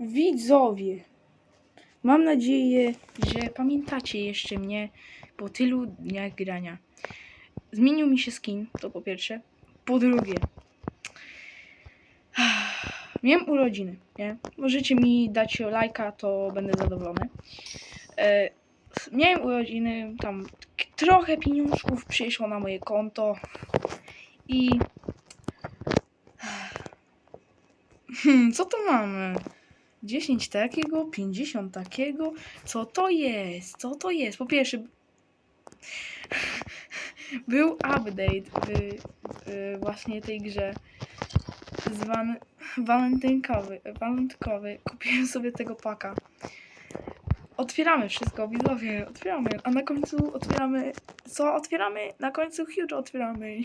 Widzowie, mam nadzieję, że pamiętacie jeszcze mnie po tylu dniach grania. Zmienił mi się skin, to po pierwsze. Po drugie, miałem urodziny, nie? Możecie mi dać lajka, to będę zadowolony. E, miałem urodziny, tam trochę pieniążków przyszło na moje konto i... Co tu mamy? 10 takiego, 50 takiego. Co to jest? Co to jest? Po pierwsze, był update w, w właśnie tej grze zwany walentynkowy, walentynkowy. Kupiłem sobie tego paka. Otwieramy wszystko, widzowie, otwieramy. A na końcu otwieramy. Co otwieramy? Na końcu Huge'a otwieramy.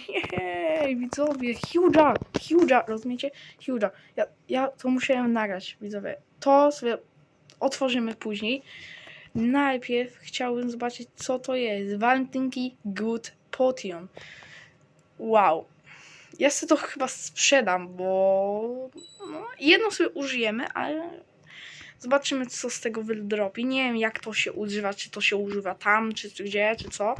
Jej, widzowie, Huge'a, Huge'a, rozumiecie? Huge'a. Ja, ja to musiałem nagrać, widzowie. To sobie otworzymy później. Najpierw chciałbym zobaczyć, co to jest. Walentynki Good Potion. Wow. Ja sobie to chyba sprzedam, bo no, jedno sobie użyjemy, ale zobaczymy, co z tego wydropi. Nie wiem, jak to się używa, czy to się używa tam, czy, czy gdzie, czy co.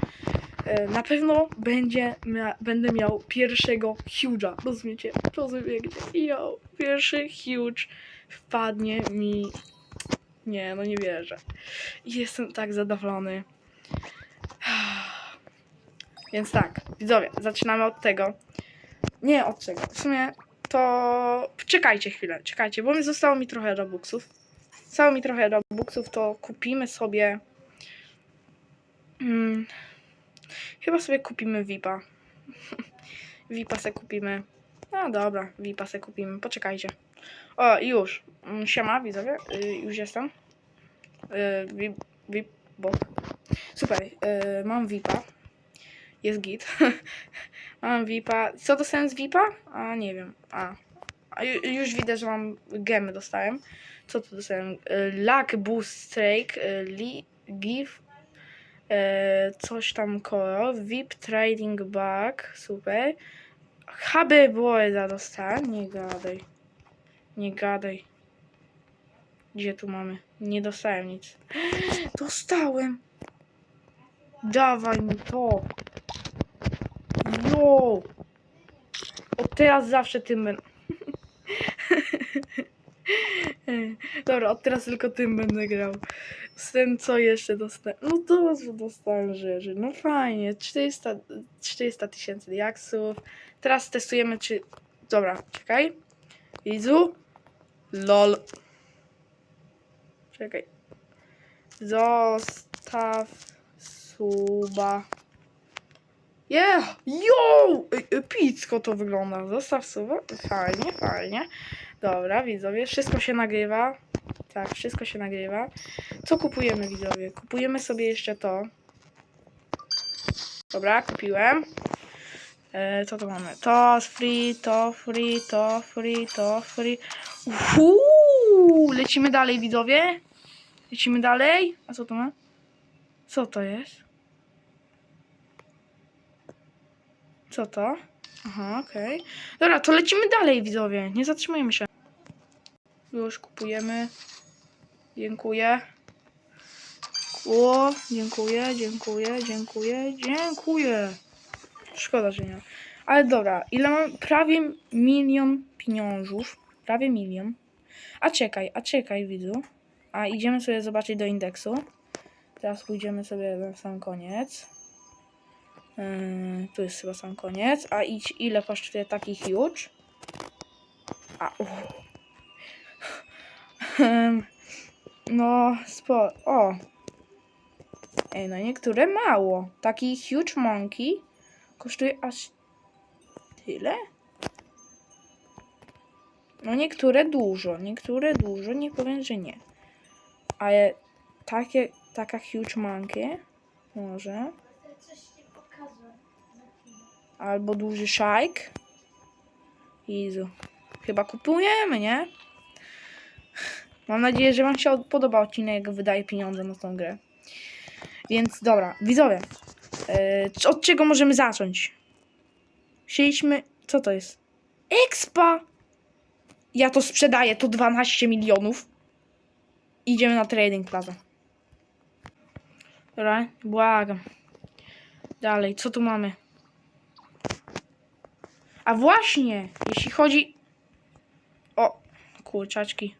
E, Na pewno będzie mia- będę miał pierwszego Huge'a. Rozumiecie? Rozumiecie? Jo, pierwszy Huge wpadnie mi. Nie, no nie wierzę. Jestem tak zadowolony. Więc tak, widzowie, zaczynamy od tego. Nie od czego. W sumie to. Czekajcie chwilę, czekajcie, bo mi zostało mi trochę robuxów. Zostało mi trochę robuxów, to kupimy sobie. Hmm, chyba sobie kupimy VIPa. VIPa se kupimy. No dobra, VIPa se kupimy. Poczekajcie. O, już. Mm, Siema, widzowie. Y, już jestem. Y, VIP, VIP bot. Super. Y, mam VIPa. Jest git. mam VIPa. Co dostałem z VIPa? A, nie wiem. A. A ju, już widzę, że mam gemy dostałem. Co tu dostałem? Y, Luck Boost Strike. give. coś tam koro. VIP Trading Bug. Super. HB Boyda dostałem. Nie gadaj. Nie gadaj. Gdzie tu mamy? Nie dostałem nic. Dostałem! Dawaj mi to! Jo! Od teraz zawsze tym będę. Dobra, od teraz tylko tym będę grał. Z tym co jeszcze dostałem? No to, dostałem rzeczy. No fajnie. 400 400 tysięcy diaksów. Teraz testujemy czy... Dobra, czekaj. Widzu? LOL. Czekaj. Zostaw suba. Yeah! Yo! Ej, Epicko to wygląda. Zostaw suba. Fajnie, fajnie. Dobra, widzowie, wszystko się nagrywa. Tak, wszystko się nagrywa. Co kupujemy, widzowie? Kupujemy sobie jeszcze to. Dobra, kupiłem. E, co to mamy? To free, to free, to free, to free. Uuu, lecimy dalej, widzowie. Lecimy dalej. A co to ma? Co to jest? Co to? Aha, okej. Dobra, to lecimy dalej, widzowie. Nie zatrzymujemy się. Już kupujemy. Dziękuję. O, dziękuję, dziękuję, dziękuję, dziękuję. Szkoda, że nie. Ale dobra, ile mam? Prawie milion pieniążów. Prawie milion. A czekaj, a czekaj, widzu. A idziemy sobie zobaczyć do indeksu. Teraz pójdziemy sobie na sam koniec. Yy, tu jest chyba sam koniec. A idź, ile kosztuje taki huge? A, no, spo... O. Ej, no niektóre mało. Taki huge monkey kosztuje aż tyle? No niektóre dużo, niektóre dużo, nie powiem, że nie. Ale takie, taka huge monkey może. Albo duży szajk. Jezu. Chyba kupujemy, nie? Mam nadzieję, że Wam się od- podoba odcinek, jak wydaje pieniądze na tą grę. Więc dobra, widzowie. c- od czego możemy zacząć? Chcieliśmy. Co to jest? Expa! Ja to sprzedaję, to 12 milionów. idziemy na trading plaza. Dobra, błagam. Dalej, co tu mamy? A właśnie, jeśli chodzi... O, kurczaczki.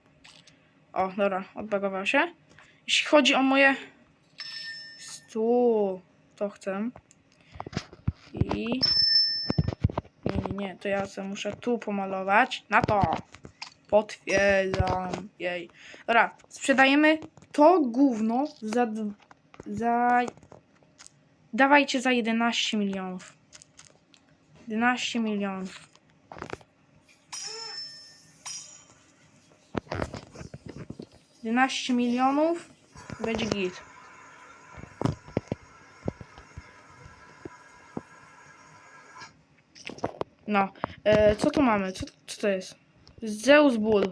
O, dobra, odbagował się. Jeśli chodzi o moje... Tu, to chcę. I... Nie, nie, nie, to ja sobie muszę tu pomalować. Na to! Potwierdzam. Jej. Dobra, sprzedajemy to gówno za... za... Dawajcie za 11 milionów. 11 milionów. Jedenaście milionów będzie git. No, e, co tu mamy? Co, co to jest? Zeus Bull.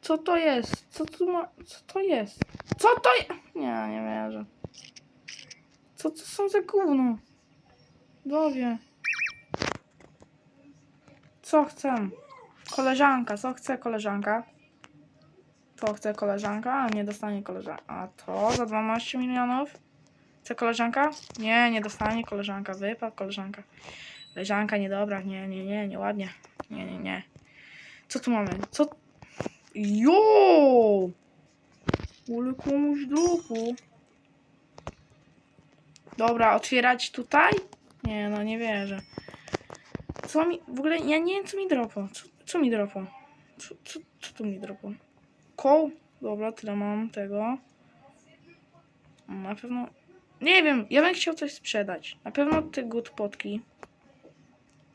Co to jest? Co tu ma? Co to jest? Co to jest? Nie, nie wierzę. Co to są za gówno? Dowie. Co chcę? Koleżanka, co chce koleżanka? To chce koleżanka, a nie dostanie koleżanka. A to za 12 milionów? Chce koleżanka? Nie, nie dostanie koleżanka. Wypad koleżanka. Koleżanka niedobra. Nie, nie, nie, nieładnie. Nie, nie, nie. Co tu mamy? Co? Jo! Ule komuś dupu. Dobra, otwierać tutaj? Nie, no nie wierzę. Co mi... W ogóle ja nie wiem, co mi dropo. Co, co mi dropo? Co, co, co tu mi dropo? Koł? Dobra, tyle mam tego. Na pewno... Nie wiem, ja bym chciał coś sprzedać. Na pewno te good potki.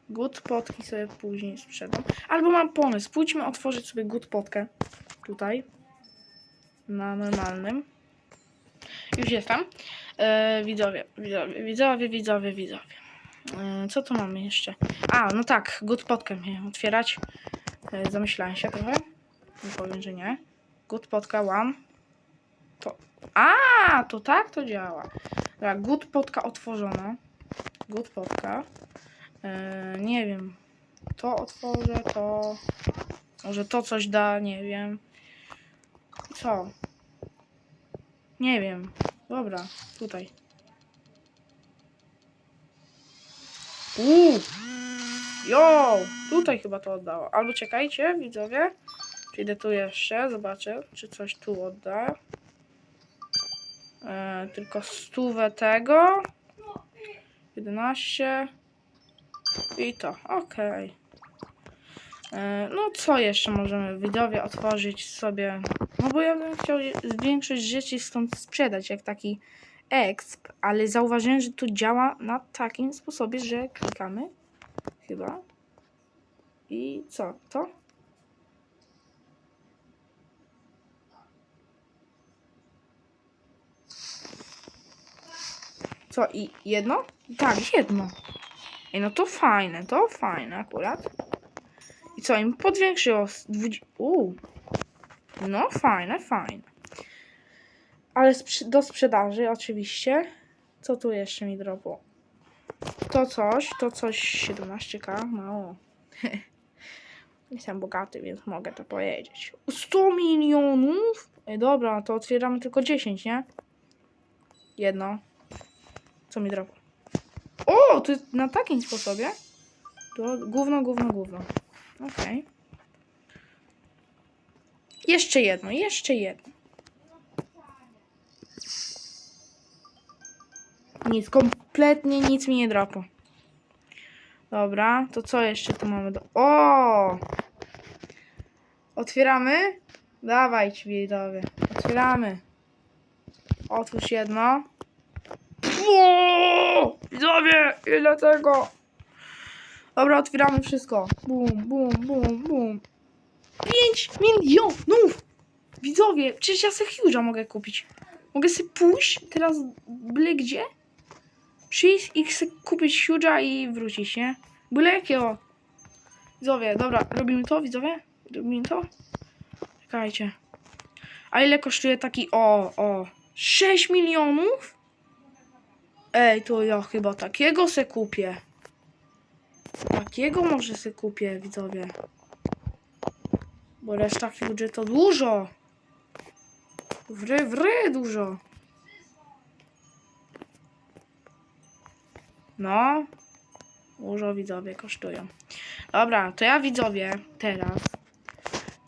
Good potki sobie później sprzedam. Albo mam pomysł. Pójdźmy otworzyć sobie good potkę. Tutaj. Na normalnym. Już jestem. E, widzowie, widzowie, widzowie, widzowie, widzowie. E, co tu mamy jeszcze? A, no tak, good potkę miałem otwierać. E, zamyślałem się trochę. Nie powiem, że nie. Good potka one. To. A, to tak to działa. Dobra, good potka otworzona. Good potka. E, nie wiem. To otworzę, to. Może to coś da, nie wiem. Co? Nie wiem. Dobra, tutaj. Uuu! Jo! Tutaj chyba to oddało. Albo czekajcie, widzowie. Przyjdę tu jeszcze, zobaczę, czy coś tu odda. E, tylko stówę tego. 11. I to, okej. E, No co jeszcze możemy widzowie otworzyć sobie? No bo ja bym chciał większość rzeczy stąd sprzedać, jak taki exp, ale zauważyłem, że to działa na takim sposobie, że klikamy chyba. I co? To? Co? I jedno? Tak, jedno. Ej, no to fajne, to fajne akurat. I co, im podwiększyło z 20... Uuu. No, fajne, fajne. Ale do sprzedaży oczywiście. Co tu jeszcze mi dropło? To coś, to coś 17k, mało. Jestem bogaty, więc mogę to powiedzieć. 100 milionów? Ej, dobra, to otwieramy tylko 10, nie? Jedno. Co mi dropło? O, jest na takim sposobie? To gówno, gówno, gówno. Okej. Jeszcze jedno, jeszcze jedno. Nic, kompletnie nic mi nie dropo. Dobra, to co jeszcze tu mamy do... O! Otwieramy? Dawajcie, widzowie. Otwieramy. Otwórz jedno. Widzowie, ile tego? Dobra, otwieramy wszystko. Bum, bum, bum, bum. 5 milionów! Widzowie, przecież ja sobie Huge'a mogę kupić. Mogę sobie pójść teraz byle gdzie, przyjść i sobie kupić Huge'a i wrócić, nie? Byle jakiego. Widzowie, dobra, robimy to, widzowie? Robimy to? Czekajcie. A ile kosztuje taki, o, o, 6 milionów? Ej, to ja chyba takiego se kupię. Takiego może se kupię, widzowie. Bo reszta Huge to dużo. Wry, wry dużo. No. Dużo widzowie kosztują. Dobra, to ja widzowie teraz.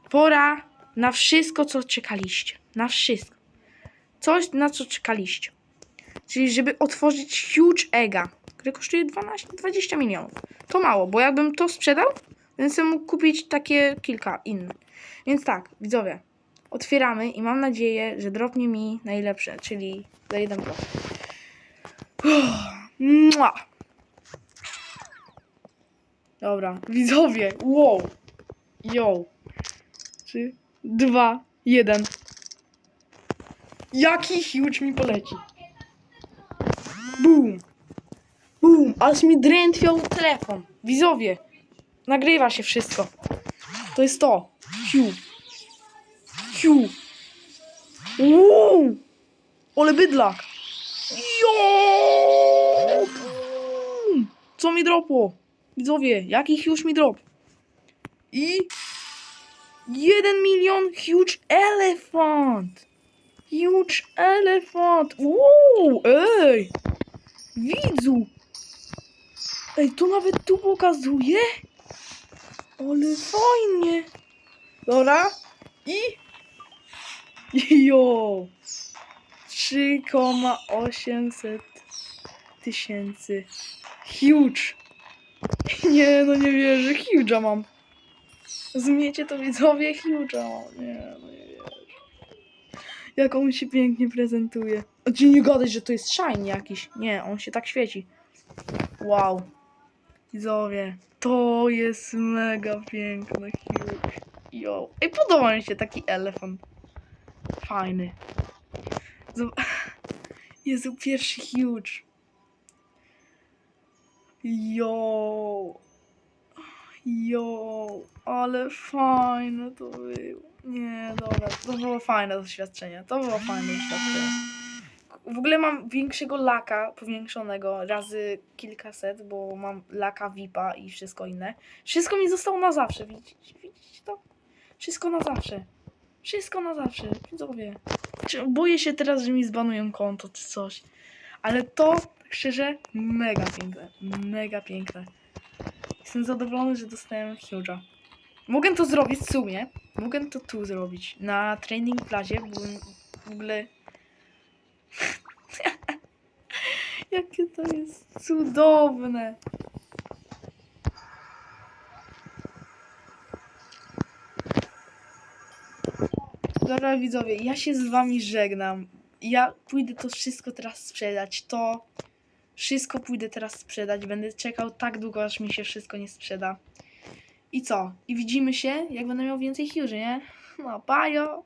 Pora na wszystko, co czekaliście. Na wszystko. Coś, na co czekaliście. Czyli, żeby otworzyć huge ega, który kosztuje 12, 20 milionów. To mało, bo jakbym to sprzedał, sobie mógł kupić takie kilka innych. Więc tak, widzowie, otwieramy i mam nadzieję, że dropnie mi najlepsze, czyli za 1%. Uff, mua. Dobra, widzowie, wow. Yo. Trzy, dwa, jeden. Jaki huge mi poleci. Boom. Aż mi drętwiał telefon. Widzowie. Nagrywa się wszystko. To jest to. Hiu. Hiu. Wow. Ole bydlak. Jo. Co mi dropło? Widzowie, jaki huge mi drop? I... Jeden milion huge elephant. Huge elephant. Wow, ej. Widzu. Ej, to nawet tu pokazuje. Ale fajnie. Dobra. I... Jo. 3,800 tysięcy. Huge. Nie, no nie wierzę. Huge'a mam. Rozumiecie to widzowie? Huge'a mam. Nie, no nie. Jak on się pięknie prezentuje. A ci nie gadać, że to jest shine jakiś. Nie, on się tak świeci. Wow. Widzowie, to jest mega piękny huge. Yo. Ej, podoba mi się taki elefant. Fajny. Zob- Jezu, pierwszy huge. Yo. Yo, ale fajne to było. Nie, dobra, to było fajne doświadczenie. To było fajne doświadczenie. W ogóle mam większego laka powiększonego razy kilkaset, bo mam laka VIPa i wszystko inne. Wszystko mi zostało na zawsze, widzicie, widzicie to? Wszystko na zawsze. Wszystko na zawsze, widzowie. Czy- Boję się teraz, że mi zbanują konto czy coś. Ale to, tak szczerze, mega piękne. Mega piękne. Jestem zadowolony, że dostałem Huge'a. Mogę to zrobić w sumie. Mogę to tu zrobić. Na training plazie, bo w ogóle... Jakie to jest cudowne. Dobra widzowie, ja się z wami żegnam. Ja pójdę to wszystko teraz sprzedać. To wszystko pójdę teraz sprzedać. Będę czekał tak długo, aż mi się wszystko nie sprzeda. I co? I widzimy się, jak będę miał więcej huge, nie? No, bajo!